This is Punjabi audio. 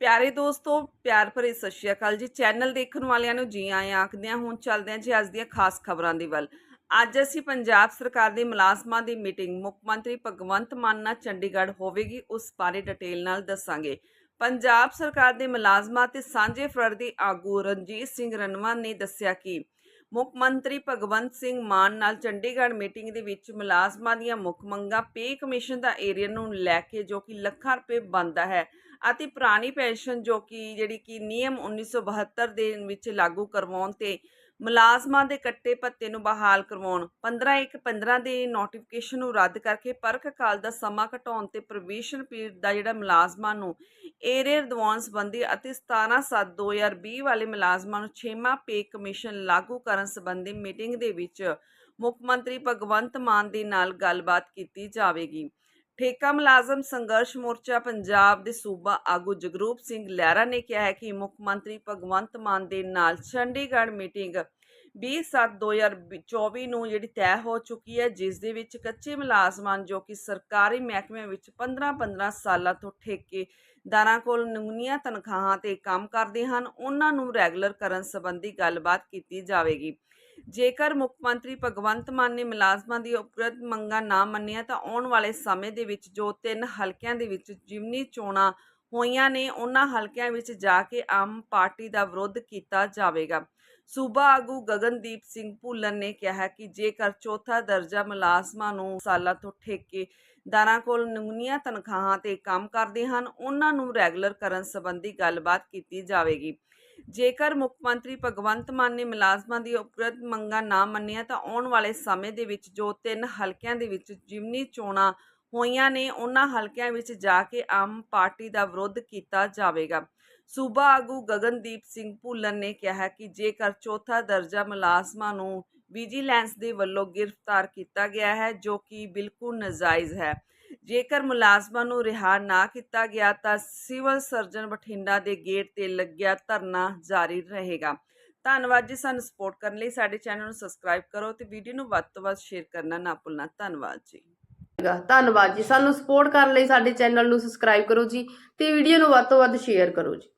ਪਿਆਰੇ ਦੋਸਤੋ, ਪਿਆਰ ਭਰੇ ਸਤਿ ਸ਼੍ਰੀ ਅਕਾਲ ਜੀ। ਚੈਨਲ ਦੇਖਣ ਵਾਲਿਆਂ ਨੂੰ ਜੀ ਆਇਆਂ ਆਖਦੇ ਹਾਂ ਹੁਣ ਚੱਲਦੇ ਹਾਂ ਜੀ ਅੱਜ ਦੀਆਂ ਖਾਸ ਖਬਰਾਂ ਦੀ ਵੱਲ। ਅੱਜ ਅਸੀਂ ਪੰਜਾਬ ਸਰਕਾਰ ਦੇ ਮੁਲਾਜ਼ਮਾਂ ਦੀ ਮੀਟਿੰਗ ਮੁੱਖ ਮੰਤਰੀ ਭਗਵੰਤ ਮਾਨ ਨਾਲ ਚੰਡੀਗੜ੍ਹ ਹੋਵੇਗੀ, ਉਸ ਬਾਰੇ ਡਿਟੇਲ ਨਾਲ ਦੱਸਾਂਗੇ। ਪੰਜਾਬ ਸਰਕਾਰ ਦੇ ਮੁਲਾਜ਼ਮਾਂ ਤੇ ਸਾਂਝੇ ਫਰਰ ਦੇ ਆਗੂ ਰਣਜੀਤ ਸਿੰਘ ਰਣਵਾ ਨੇ ਦੱਸਿਆ ਕਿ ਮੁੱਖ ਮੰਤਰੀ ਭਗਵੰਤ ਸਿੰਘ ਮਾਨ ਨਾਲ ਚੰਡੀਗੜ੍ਹ ਮੀਟਿੰਗ ਦੇ ਵਿੱਚ ਮੁਲਾਜ਼ਮਾਂ ਦੀਆਂ ਮੁੱਖ ਮੰਗਾਂ ਪੇ ਕਮਿਸ਼ਨ ਦਾ ਏਰੀਆ ਨੂੰ ਲੈ ਕੇ ਜੋ ਕਿ ਲੱਖਾਂ ਰੁਪਏ ਬਣਦਾ ਹੈ ਅਤੇ ਪੁਰਾਣੀ ਪੈਨਸ਼ਨ ਜੋ ਕਿ ਜਿਹੜੀ ਕਿ ਨਿਯਮ 1972 ਦੇ ਵਿੱਚ ਲਾਗੂ ਕਰਵਾਉਣ ਤੇ ਮੁਲਾਜ਼ਮਾਂ ਦੇ ਕੱਟੇ ਭੱਤੇ ਨੂੰ ਬਹਾਲ ਕਰਵਾਉਣ। 15 ਇੱਕ 15 ਦੇ ਨੋਟੀਫਿਕੇਸ਼ਨ ਨੂੰ ਰੱਦ ਕਰਕੇ ਪਰਖ ਕਾਲ ਦਾ ਸਮਾਂ ਘਟਾਉਣ ਤੇ ਪ੍ਰੋਬੇਸ਼ਨ ਪੀਰੀਅਡ ਦਾ ਜਿਹੜਾ ਮੁਲਾਜ਼ਮਾਂ ਨੂੰ ਏਰੀਅਰ ਦਿਵਾਉਣ ਸੰਬੰਧੀ ਅਤੇ 17 7 2020 ਵਾਲੇ ਮੁਲਾਜ਼ਮਾਂ ਨੂੰ ਛੇਵਾਂ ਪੇ ਕਮਿਸ਼ਨ ਲਾਗੂ ਕਰਨ ਸੰਬੰਧੀ ਮੀਟਿੰਗ ਦੇ ਵਿੱਚ ਮੁੱਖ ਮੰਤਰੀ ਭਗਵੰਤ ਮਾਨ ਦੇ ਨਾਲ ਗੱਲਬਾਤ ਕੀਤੀ ਜਾਵੇਗੀ। ਠੇਕਾ ਮੁਲਾਜ਼ਮ ਸੰਘਰਸ਼ ਮੋਰਚਾ ਪੰਜਾਬ ਦੇ ਸੂਬਾ ਆਗੂ ਜਗਰੂਪ ਸਿੰਘ ਲਹਿਰਾ ਨੇ ਕਿਹਾ ਹੈ ਕਿ ਮੁੱਖ ਮੰਤਰੀ ਭਗਵੰਤ ਮਾਨ ਦੇ ਨਾਲ ਚੰਡੀਗੜ੍ਹ ਮੀਟਿੰਗ 20/7/2024 ਨੂੰ ਜਿਹੜੀ ਤੈਅ ਹੋ ਚੁੱਕੀ ਹੈ, ਜਿਸ ਦੇ ਵਿੱਚ ਕੱਚੇ ਮੁਲਾਜ਼ਮਾਂ ਜੋ ਕਿ ਸਰਕਾਰੀ ਮਹਿਕਮਿਆਂ ਵਿੱਚ 15-15 ਸਾਲਾਂ ਤੋਂ ਠੇਕੇਦਾਰਾਂ ਕੋਲ ਨਮੂਨੀਆਂ ਤਨਖਾਹਾਂ ਤੇ ਕੰਮ ਕਰਦੇ ਹਨ, ਉਹਨਾਂ ਨੂੰ ਰੈਗੂਲਰ ਕਰਨ ਸੰਬੰਧੀ ਗੱਲਬਾਤ ਕੀਤੀ ਜਾਵੇਗੀ। ਜੇਕਰ ਮੁੱਖ ਮੰਤਰੀ ਭਗਵੰਤ ਮਾਨ ਨੇ ਮੁਲਾਜ਼ਮਾਂ ਦੀ ਉਪਰਤ ਮੰਗਾਂ ਨਾ ਮੰਨੀਆਂ, ਤਾਂ ਆਉਣ ਵਾਲੇ ਸਮੇਂ ਦੇ ਵਿੱਚ ਜੋ ਤਿੰਨ ਹਲਕਿਆਂ ਦੇ ਵਿੱਚ ਜਿਮਨੀ ਚੋਣਾਂ ਹੋਈਆਂ ਨੇ, ਉਹਨਾਂ ਹਲਕਿਆਂ ਵਿੱਚ ਜਾ ਕੇ ਆਮ ਪਾਰਟੀ ਦਾ ਵਿਰੋਧ ਕੀਤਾ ਜਾਵੇਗਾ। ਸੂਬਾ ਆਗੂ ਗਗਨਦੀਪ ਸਿੰਘ ਭੁੱਲਰ ਨੇ ਕਿਹਾ ਕਿ ਜੇਕਰ ਚੌਥਾ ਦਰਜਾ ਮੁਲਾਜ਼ਮਾਂ ਨੂੰ ਸਾਲਾਂ ਤੋਂ ਠੇਕੇਦਾਰਾਂ ਕੋਲ ਨਮੂਨੀਆਂ ਤਨਖਾਹਾਂ ਤੇ ਕੰਮ ਕਰਦੇ ਹਨ, ਉਹਨਾਂ ਨੂੰ ਰੈਗੂਲਰ ਕਰਨ ਸੰਬੰਧੀ ਗੱਲਬਾਤ ਕੀਤੀ ਜਾਵੇਗੀ। ਜੇਕਰ ਮੁੱਖ ਮੰਤਰੀ ਭਗਵੰਤ ਮਾਨ ਨੇ ਮੁਲਾਜ਼ਮਾਂ ਦੀ ਉਪਰਤ ਮੰਗਾਂ ਨਾ ਮੰਨੀਆਂ, ਤਾਂ ਆਉਣ ਵਾਲੇ ਸਮੇਂ ਦੇ ਵਿੱਚ ਜੋ ਤਿੰਨ ਹਲਕਿਆਂ ਦੇ ਵਿੱਚ ਜਿਮਨੀ ਚੋਣਾਂ ਹੋਈਆਂ ਨੇ, ਉਹਨਾਂ ਹਲਕਿਆਂ ਵਿੱਚ ਜਾ ਕੇ ਆਮ ਪਾਰਟੀ ਦਾ ਵਿਰੋਧ ਕੀਤਾ ਜਾਵੇਗਾ। ਸੂਬਾ ਆਗੂ ਗਗਨਦੀਪ ਸਿੰਘ ਭੁੱਲਰ ਨੇ ਕਿਹਾ ਕਿ ਜੇਕਰ ਚੌਥਾ ਦਰਜਾ ਮੁਲਾਜ਼ਮਾਂ ਨੂੰ ਵਿਜੀਲੈਂਸ ਦੇ ਵੱਲੋਂ ਗ੍ਰਿਫਤਾਰ ਕੀਤਾ ਗਿਆ ਹੈ, ਜੋ ਕਿ ਬਿਲਕੁਲ ਨਾਜਾਇਜ਼ ਹੈ। ਜੇਕਰ ਮੁਲਾਜ਼ਮਾਂ ਨੂੰ ਰਿਹਾ ਨਾ ਕੀਤਾ ਗਿਆ ਤਾਂ ਸਿਵਲ ਸਰਜਨ ਬਠਿੰਡਾ ਦੇ ਗੇਟ ਤੇ ਲੱਗਿਆ ਧਰਨਾ ਜਾਰੀ ਰਹੇਗਾ। ਧੰਨਵਾਦ ਜੀ ਸਾਨੂੰ ਸਪੋਰਟ ਕਰਨ ਲਈ। ਸਾਡੇ ਚੈਨਲ ਨੂੰ ਸਬਸਕ੍ਰਾਈਬ ਕਰੋ ਤੇ ਵੀਡੀਓ ਨੂੰ ਵੱਧ ਤੋਂ ਵੱਧ ਸ਼ੇਅਰ ਕਰਨਾ ਨਾ ਭੁੱਲਣਾ। ਧੰਨਵਾਦ ਜੀ। ਧੰਨਵਾਦ ਜੀ। ਸਾਨੂੰ ਸਪੋਰਟ ਕਰਨ ਲਈ ਸਾਡੇ ਚੈਨਲ ਨੂੰ ਸਬਸਕ੍ਰਾਈਬ ਕਰੋ ਜੀ ਤੇ ਵੀਡੀਓ ਨੂੰ ਵੱਧ ਤੋਂ ਵੱਧ ਸ਼ੇਅਰ ਕਰੋ ਜੀ।